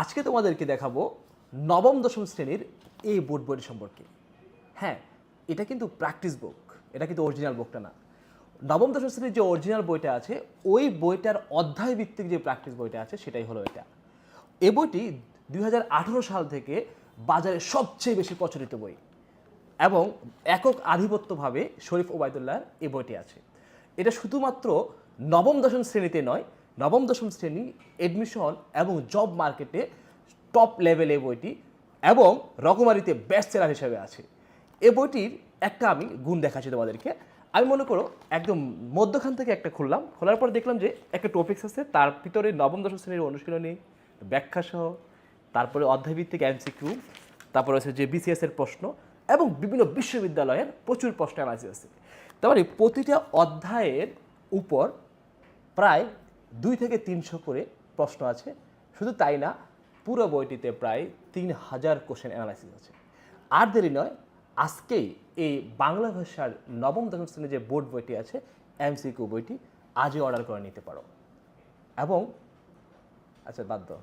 আজকে তোমাদেরকে দেখাবো নবম, দশম শ্রেণির এই বোর্ড বইটি সম্পর্কে। হ্যাঁ এটা কিন্তু প্র্যাকটিস বুক এটা কিন্তু অরিজিনাল বুকটা না। নবম, দশম শ্রেণির যে অরিজিনাল বইটা আছে, ওই বইটার অধ্যায় ভিত্তিক যে প্র্যাকটিস বইটা আছে, সেটাই হলো এটা। এ বইটি দুই হাজার আঠেরো সাল থেকে বাজারে সবচেয়ে বেশি প্রচলিত বই এবং একক আধিপত্যভাবে শরীফ ওবায়দুল্লাহর এই বইটি আছে। এটা শুধুমাত্র নবম, দশম শ্রেণীতে নয় নবম, দশম শ্রেণি এডমিশন এবং জব মার্কেটে টপ লেভেলে বইটি এবং রকমারিতে বেস্ট সেলার হিসেবে আছে। এ বইটির একটা আমি গুণ দেখাচ্ছি তোমাদেরকে। আমি মনে করো একদম মধ্যখান থেকে একটা খুললাম, খোলার পর দেখলাম যে একটা টপিক্স আছে, তার ভিতরে নবম, দশম শ্রেণির অনুশীলনী, ব্যাখ্যা সহ, তারপরে অধ্যায়ভিত্তিক এমসিকিউ তারপরে হচ্ছে যে বিসিএস এর প্রশ্ন এবং বিভিন্ন বিশ্ববিদ্যালয়ের প্রচুর প্রশ্ন আছে। তারপরে প্রতিটা অধ্যায়ের উপর প্রায় দুই থেকে তিনশো করে প্রশ্ন আছে। শুধু তাই না, পুরো বইটিতে প্রায় তিন হাজার কোশ্চেন অ্যানালাইসিস আছে। আর দেরি নয়, আজকেই এই বাংলা ভাষার নবম, দশম শ্রেণির যে বোর্ড বইটি আছে এমসিকিউ বইটি আজই অর্ডার করে নিতে পারো। এবং আচ্ছা বাদ দাও।